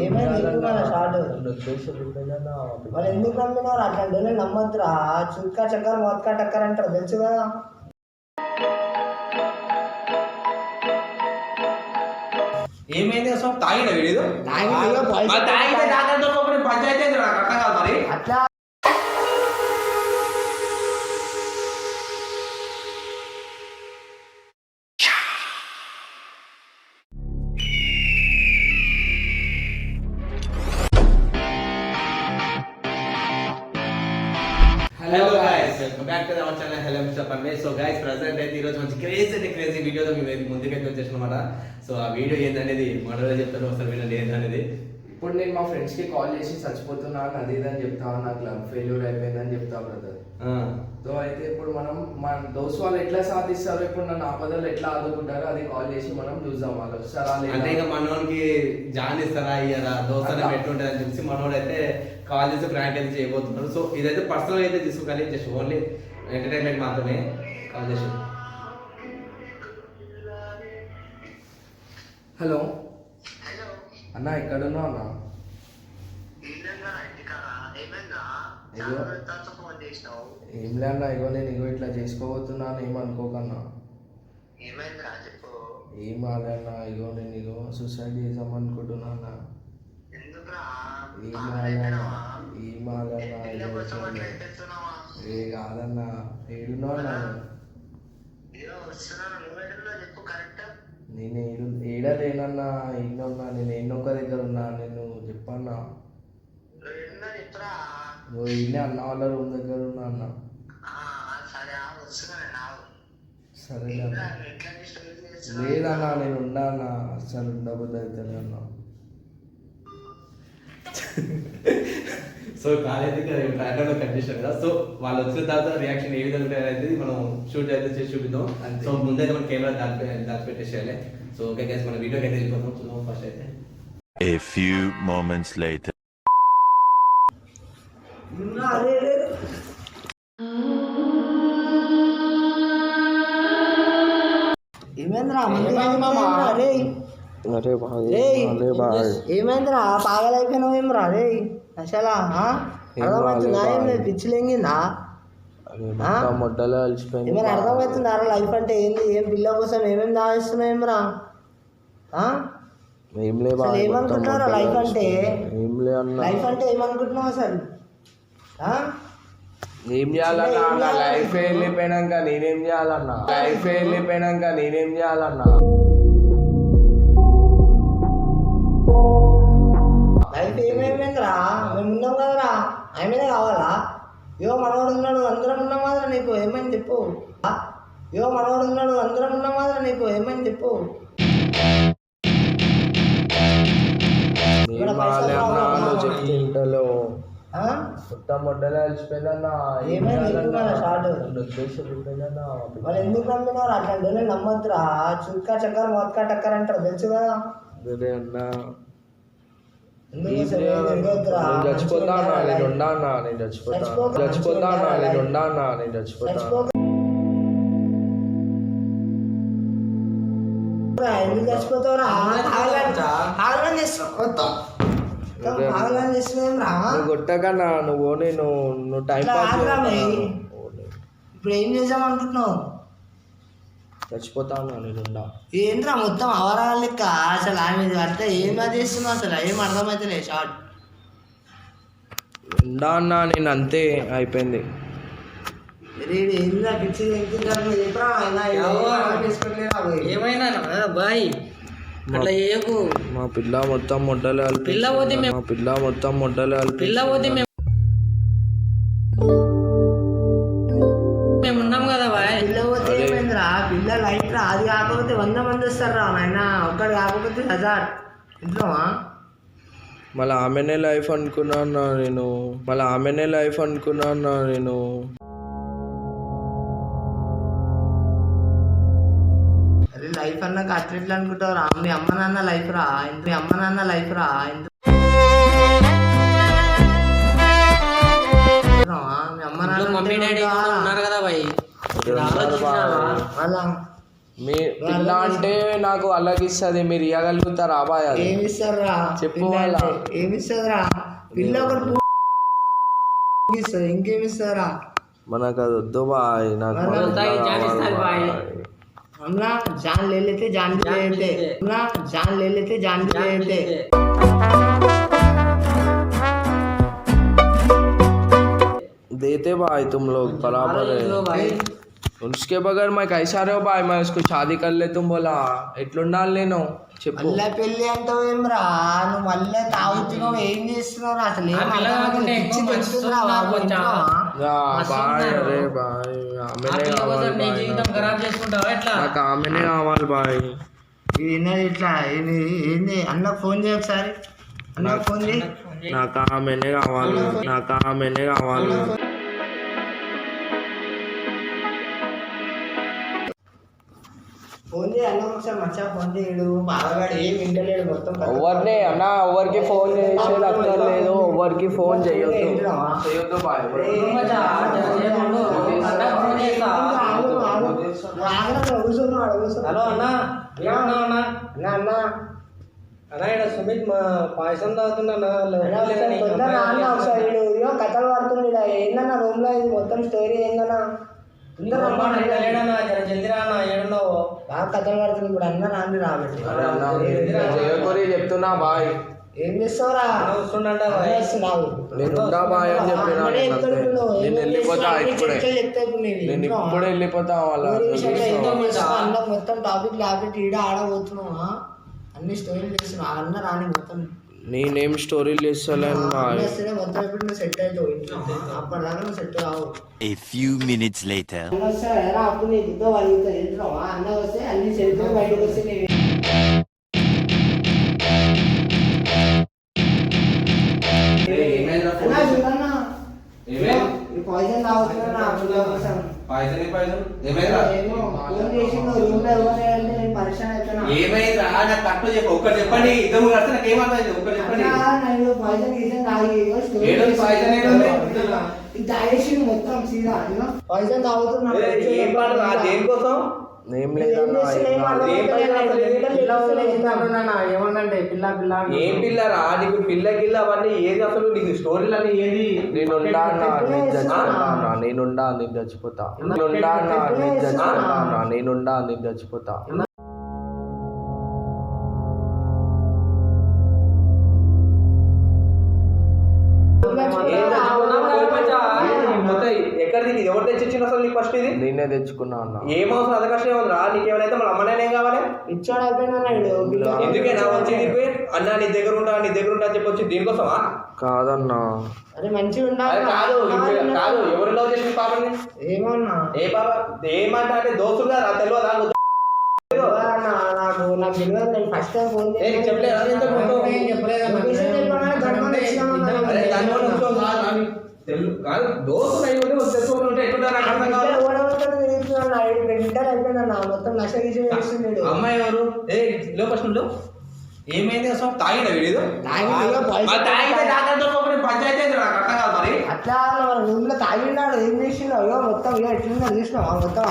ఏమైంది? ఎందుకు మన షార్ట్? వాళ్ళు ఎందుకు నమ్మినారు? అట్లాంటి వాళ్ళని నమ్మద్దురా. చుక్క చక్కర మొత్క టక్కర్ అంటారు. తెలుసు కదా? ఏమైంది అసలు? తాగిన వీడియో తాగిన పంచాయతీ కాదు మరి. అట్లా మేము ముందుకైతే వచ్చేసామన్నమాట సో ఆ వీడియో ఏందనేది మనలో చెప్తాను ఒకసారి వినండి ఏందనేది. ఇప్పుడు నేను మా ఫ్రెండ్స్కి కాల్ చేసి చచ్చిపోతున్నాను అది ఇది అని చెప్తా నాకు లవ్ ఫెయిల్యూర్ అయిపోయిందని చెప్తా బ్రదర్ సో అయితే ఇప్పుడు మనం మన దోస్తు వాళ్ళు ఎట్లా సాధిస్తారో ఇప్పుడు నన్ను ఆపదలు ఎట్లా ఆదుకుంటారో అది కాల్ చేసి మనం చూద్దాం వాళ్ళు వస్తారా అంటే ఇక లేదా మనోనికి జాన్ ఇస్తారా ఇయ్యరా దోస్తారా అట్లా. పెట్టుంటుంది అని చెప్పి మనోడు అయితే కాల్ చేసి ప్రాంక్ అయితే చేయబోతున్నారు. సో ఇదైతే పర్సనల్ అయితే తీసుకోవాలి జస్ట్ ఓన్లీ ఎంటర్టైన్మెంట్ మాత్రమే. కాల్ చేసి. హలో. అన్న ఎక్కడున్నావు అన్న? అయ్యో. ఏం లే అన్న ఇగో నేను ఇగో ఇట్లా చేసుకోబోతున్నాను ఏమనుకోకన్నా ఏం కాదన్న ఇగో నేను ఇగో సూసైడ్ చేద్దాం అనుకుంటున్నా అన్న. ఏం కాదన్న ఏ కాదన్న ఏడున్నావు అన్న? నేను ఏడు ఏడలేనన్నా ఈయనున్నా నేను ఎన్నొక్క దగ్గర ఉన్నా నేను చెప్పన్నా. నువ్వు ఈయనే అన్న వాళ్ళ రూమ్ దగ్గర ఉన్నా అన్న. సరే అన్న. లేదన్నా నేను ఉన్నా అన్న. అసలు ఉండబుద్ధి అయితే అన్న. సో కాలేదు ర్యాండమ్ కండిషన్ కదా. సో వాళ్ళు వచ్చిన తర్వాత రియాక్షన్ ఏ విధంగా అనేది మనం షూట్ అయితే చేసి చూపిద్దాం. సో ముందైతే మన కెమెరా దాచి దాచిపెట్టేసేయాలి. సో ఓకే గైస్ మన వీడియోకి అయితే వెళ్ళిపోతాం చూద్దాం ఫస్ట్ అయితే. A few moments later. ఏమైందిరా? రే పాగలైపోయినావు ఏమరా? రే అసలా? ఏం అర్థమవుతుందా ఏం లేదు. బాయ్. పిచ్చి లెంగిందా? ఆ? మొట్టలో అలసిపోయింది ఏమైనా అర్థమవుతుందా లైఫ్ అంటే ఏంది? ఏం పిల్ల కోసం ఏమేమి దాస్తున్నావు ఏమరా? ఆ? ఏం లే అసలు బాయ్, ఏమనుకుంటున్నారా లైఫ్ అంటే. ఏం లే అన్న. లైఫ్ అంటే ఏమనుకుంటున్నావు అసలు? ఆ? ఏం చేయాలన్నా? ఏం నా చేయాలి? లైఫ్ వెళ్ళిపోయినాక నేనేం చేయాలన్నా? లైఫ్ వెళ్ళిపోయినాక నేనేం చేయాలన్నా? లైఫ్ ఏమైపోయిందిరా మేము ఉన్నాం కదరా? ఆయననే కావాలా? యో మనోడు ఉన్నాడు అందరం ఉన్నాం కదా నీకు? ఏమైంది చెప్పు? యో మనోడు ఉన్నాడు అందరం ఉన్నాం కదా నీకు? ఏమైంది చెప్పు. ఏం కాలే అన్నా నువ్వు చెప్తే ఇంటలో ఆ? మొత్తం మొట్టలో అలసిపోయిందన్నా ఏం ఏమైంది? ఎందుకు నమ్మినారు అట్లాంటి నమ్మద్దురా. చుక్క చక్కర మొత్క టక్కర్ అంటారు తెలుసు కదా? అదే అన్నా? నేను చచ్చిపోతా అన్నా మంచిగా నేను ఉండాలి. ఎందుకు చచ్చిపోతావురా? ఆగలం చేస్తున్నావు. ఆగలం చేస్తున్నాం రా కొట్టకన్నా నువ్వు నేను నువ్వు టైం. ఇప్పుడు ఏం చేద్దాం అనుకుంటున్నావు చచ్చిపోతా అన్నా నేను ఏంట్రా మొత్తం అవరాల లెక్క? అసలు ఆమె అట్లా ఏం చేస్తున్నావు అసలు? ఏం అర్థమైతలే షార్ట్ ఉండా అన్నా నేను అంతే అయిపోయింది. ఏమైనా బాయ్. అట్లా చేయకు. మా పిల్ల మొత్తం మొట్టలు పిల్ల పోతే మేము- మా పిల్ల మొత్తం మొట్టలు పిల్ల పోతే మేము మేము ఉన్నాం కదా బాయ్. పిల్ల పోతే ఏమైందిరా? పిల్ల లైఫ్ రా. అది కాకపోతే వంద మంది వస్తారా నాయన. ఒక్కడు కాకపోతే హజార్. మళ్ళీ ఆమెనే లైఫ్ అనుకున్నా అన్నా నేను. మళ్ళీ ఆమెనే లైఫ్ అనుకున్నా అన్నా నేను. లైఫ్ అన్నాక అట్లా ఎట్లా అనుకుంటావురా మీ అమ్మ నాన్న లైఫ్ రా. మీ అమ్మ నాన్న లైఫ్ రా. మీ అమ్మ నాన్న మమ్మీ డాడీ ఉన్నారు కదా మీ పిల్ల అంటే నాకు అలాగిస్తుంది మీరు ఇవ్వగలుగుతారా బాయ్ అది? ఏమి ఇస్తారా చెప్పు ఏమి ఇస్తారా పిల్ల ఒకటి ఇంకేమి ఇస్తారా మనకు అది వద్దు బాయ్. నాకు हम ना जान ले लेते जान भी ले लेते। हम ना जान ले लेते जान भी ले लेते। देते भाई तुम लोग बराबर है। भाई। उसके बगैर मैं कैसा रहो भाई मैं उसको शादी कर ले तुम बोला ఎట్లుండాలి నేను చెప్పు మళ్ళా పెళ్లి అంటావు ఏమ్రా నువ్వు మళ్ళీ తాగుతున్నావు ఏం చేస్తున్నావు అసలు ఏం ఆ పిల్ల అర్థం కాకుండా కాదు. ఎక్కువ పిచ్చి మంచి తెచ్చుకున్నావా? చూస్తున్నారు కొంచెం. వింటున్నావా? యా, మస్తు బాయ్ ఉన్నారు. అరే బాయ్ ఆ ఆమెనే పిల్ల కోసం కావాలి నీ బాయ్ జీవితం నాకు. ఖరాబ్ చేసుకుంటావా ఎట్లా నాకు ఆమెనే కావాలి బాయ్ ఇది విన్నది ఇట్లా ఏంది ఏంది అన్నకు ఫోన్ చేయ ఒకసారి అన్నకు ఫోన్ చేయి నాకు ఆమెనే కావాలి నాకు ఆమెనే కావాలి ఫోన్ చేయి అన్నకు ఒకసారి మంచిగా ఫోన్ చేయడు బావగాడు ఏం వింటలేడు మొత్తం. ఎవరిని అన్న ఎవరికి ఫోన్ చేసేది అక్కర్లేదు ఎవరికి ఫోన్ చేయొద్దు. హలో అన్న. అన్న అన్న? అన్న అన్న. ఇక్కడ సుమిత్ మా పాయసం తాగుతున్నా కథలు పడుతుంది ఈడ. ఏందన్న రూమ్లో ఇది మొత్తం స్టోరీ ఏందన్న? తొందరగా లేడన్నా జర అన్న ఏడున్నావు బాగా కథలు పడుతుంది ఇప్పుడు అన్న నాంది రాబట్టి చేయకూరి చెప్తున్నా బాయ్ ఏం చేస్తావురా వస్తుండంట బాయ్ అని చెప్పిన నేను వెళ్ళిపోతా ఇప్పుడే నేను ఇప్పుడే వెళ్ళిపోతా వాళ్ళ మొత్తం టాపిక్ లేకపోతే ఈడ ఆడబోతున్నావా అన్ని స్టోరీలు చేస్తున్నావు? అన్న రాని మొత్తం నేనేం స్టోరీలు నువ్వు సెట్ అవుతావు సెట్ కావు. A few minutes later. Poison తాగుతున్నా పిల్లల కోసం పాయసం ఏ పాయసం ఏమైందిరా ఏమో ఫోన్ చేసి నువ్వు రూమ్లో ఎవరు లేరంటే నేను పరిచయం అవుతున్నా ఏమైందిరా నాకు కరెక్ట్ చెప్పు ఒక్కటి చెప్పండి. ఇద్దరు కలిసి నాకు ఏమర్థమైంది? చెప్పండి. పాయిజన్ మొత్తం సీదా పాయిజన్ తాగుతున్నా దేనికోసం? ఏం లేదన్నా పిల్ల పిల్ల ఏం పిల్లరా నీకు పిల్ల గిల్ల అవన్నీ ఏది అసలు? నీకు స్టోరీలు అన్నీ ఏది నేను చచ్చిపోతా అన్నా నేనుండా నేను చచ్చిపోతా. నేనుండా నేను చచ్చిపోతా నేనుండా నేను చచ్చిపోతా. అసలు నీకు ఫస్ట్ ఇది? నేనే తెచ్చుకున్నా అన్న. ఏం అవసరం అంత కష్టం ఏముందిరా నీకేమైనా మన అమ్మనే ఏం కావాలి? ఇచ్చాడు అయిపోయినా ఎందుకేనా వచ్చి నీకు అన్న నీ దగ్గర ఉంటా నీ దగ్గర ఉంటా అని చెప్పి వచ్చి దీనికోసమా? కాదన్నా. అరే మంచిగా అది ఉండాలి కాదు కాదు ఎవరు లవ్ చేసిన పాపని? ఏమన్నా? ఏ పాప? ఏమంటా అంటే దోస్తులు కదా తెలియదా? నాకు నాకు తెలియదు నేను ఫస్ట్ టైం ఫోన్ ఏ, నీకు చెప్పలేదా? ఇంతకు ముందు? లొకేషన్ చెప్పగానే గమ్మున ఇచ్చినామన్నా. అరే దాని వల్ల ఉంచుకో, కాదు, కాదు. తెలు- కాదు. దోస్తులు అయి ఉండి ఒక తెలుసుకోవడం ఉంటే ఎట్లుంటారు నాకు అర్థం కాదు ఇక్కడ ఓడగొట్టడం తిరుగుతున్నాడు. ఆడు ఇప్పుడు ఇంటర్ అయిపోయిందన్న. మొత్తం. అమ్మాయి ఎవరు? ఏ లో ఫస్ట్ ఉండు. ఏమైంది అసలు? తాగిన వీడియో తాగితే పంచాయతీ నాకు అర్థం కాదు మరి. అట్లా తాగినాడు ఏం చేసిండు? అయ్యో మొత్తం ఇక ఎట్లుందో చూసినావా? మొత్తం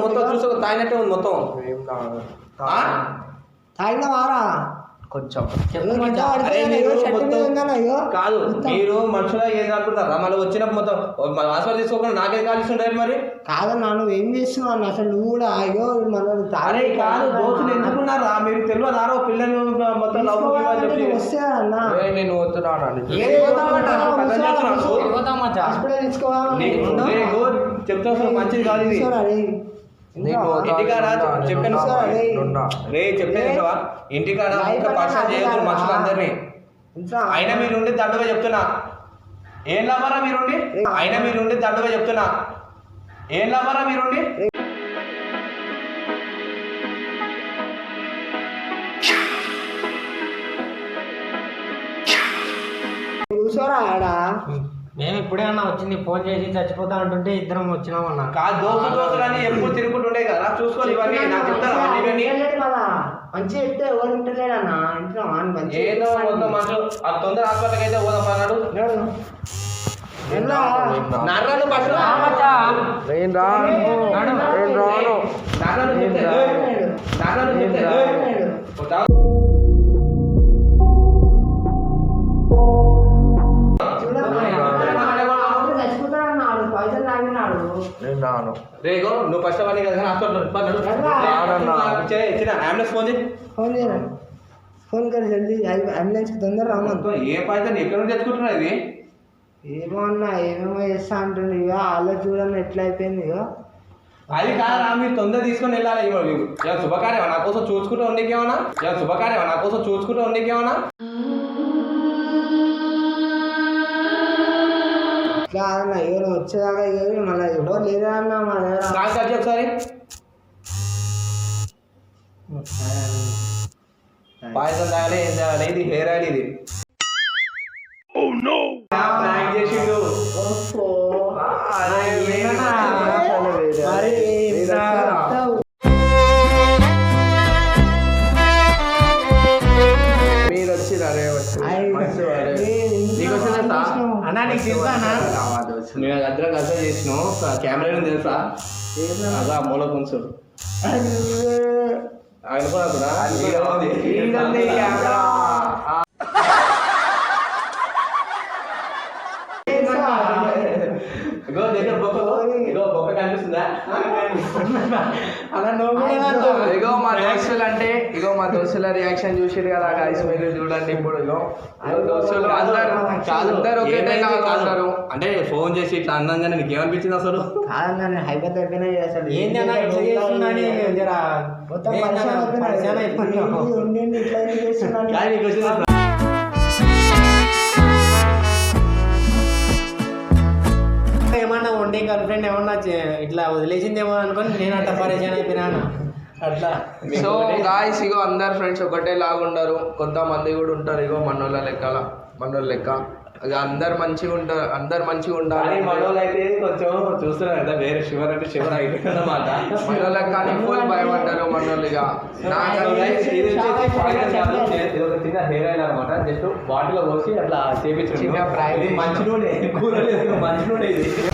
మొత్తం చూసుకో తాగినట్టే ఉంది మొత్తం. ఏం కాదు ఆ? తాగిన వారా? కొంచెం. కాదు. మీరు మనుషులు ఏది అనుకుంటారా మళ్ళీ వచ్చినప్పుడు మొత్తం మన హాస్పిటల్ తీసుకోకుండా నాకే కాల్ ఉంటారు మరి కాదన్నా నువ్వు ఏం చేస్తున్నావు అన్న? అసలు నువ్వు కూడా అయ్యో మనల్ని అరే కాదు దోస్తులు ఎందుకున్నారా? మీరు తెలియదారో పిల్లలు మొత్తం లవ్ వస్తే అన్న. నేను నీకు చెప్తా మంచిది కాదు చెప్పాను రే. చెప్పేది? ఇంటికాడ ఇంకా అన్నా పర్సనల్ అదే చేయొద్దు కదా. మనుషులు అందరినీ అయినా మీరుండి దండుగా చెప్తున్నా. ఏం లాభారా మీరుండి? అయినా మీరుండి దండుగా చెప్తున్నా. ఏం లాభారా మీరుండి? కూర్చోరా ఆడ? మేము ఇప్పుడే అన్న వచ్చింది ఫోన్ చేసి చచ్చిపోతా అంటుంటే ఇద్దరం వచ్చినామన్నా కాదు దోస్తు దోస్తులు అని ఎప్పుడు తిరుగుతుండే కదా చూసుకోవాలి ఇవన్నీ నాకు చెప్తారా? అన్ని ఇవన్నీ? చెప్తే ఎవరు ఇంటలేడు అన్న. ఇంట్లో మంచిగా ఏదో ఆ తొందర హాస్పిటల్కి అయితే పోదాం అన్నాడు? నర్రాలు రాను నర్రాలు ఇచ్చిన అంబులెన్స్ ఫోన్ చేయి ఫోన్ చేయరా ఫోన్ కరి జల్దీ అంబులెన్స్కి తొందర రామను ఏ పైతే ఎక్కడ నుంచి తెచ్చుకుంటున్నా ఇది? ఏమో అన్నా ఏమేమో చేస్తా అంటుంది ఇక వాళ్ళ చూడని ఎట్లా అయిపోయింది ఇక అది కాదురా మీరు తొందర తీసుకొని వెళ్ళాలి ఇవ్వ మీరు ఏమైనా శుభకార్యం నా కోసం చూసుకుంటూ ఉండేకేమన్నా ఏమైనా శుభకార్యం నా కోసం చూసుకుంటూ ఉండేకేమన్నా ఇట్లా అన్న నువ్వు వచ్చేదాకా ఇక మళ్ళీ ఎవరు లేరా అన్న మా దగ్గర. చేయి ఒకసారి. పాయసం తాగాలి ఏం తాగాలి ఇది హెయిర్ ఆయిల్ ఇది ప్రాంక్ చేసిండు. అరే. మరి వచ్చి మంచి నీకు వచ్చిందా అలా సార్? అన్నా నీకు రావాలి వచ్చి. మేము అందరం కలిసి చేసినాం కెమెరా తెలుసా? అదా మూల కొంచెం ఇగో దగ్గర బొక్క ఇగో బొక్క కనిపిస్తుందా? అలా నువ్వు కూడా అంటావు. ఇగో మా దోస్తులు అంటే ఇగో మా దోస్తుల రియాక్షన్ చూసిరు కదా గాయస్ మీరు చూడండి ఇప్పుడు ఇగో. దోస్తులు అందరు అందరు ఒకటే కాదు. అంటే ఫోన్ చేసి ఇట్లా అన్నంగానే నీకు ఏమనిపించింది అసలు? కాదన్నా నేను హైదరాబాద్ చేస్తాడు ఏంది అన్నా ఇట్లా చేస్తున్నాని జర మొత్తం ఇట్లా చేస్తున్నాను ఉండే గర్ల్ ఫ్రెండ్ ఏమన్నా చే- ఇట్లా వదిలేసిందేమో అనుకొని నేను అట్లా పరిచయం అయిపోయినాను అట్లా. సో గాయస్ ఇగో అందరు ఫ్రెండ్స్ ఒకటే లాగా ఉండరు కొంతమంది కూడా ఉంటారు ఇగో మనోళ్ళ లెక్కల మనోళ్ళ లెక్క. ఇక అందరు మంచిగా ఉంటారు అందరు మంచిగా కానీ ఉండాలి మనోళ్ళు అయితే కొంచెం చూస్తున్నారు కదా వేరే షివర్ అంటే షివర్ అయిపోయింది అనమాట మనోళ్ళ కానీ ఫుల్ భయపడ్డారు మనోళ్ళు ఇక చిన్న హెయిర్ ఆయిల్ అనమాట జస్ట్ బాటిల్లో పోసి అట్లా చేపించు చిన్న prank ఇది మంచి నూనె కూర లేదు మంచి నూనె ఇది.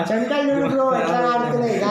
చెంటలు చూడు బ్రో ఎట్లా ఆడుతున్నాయి?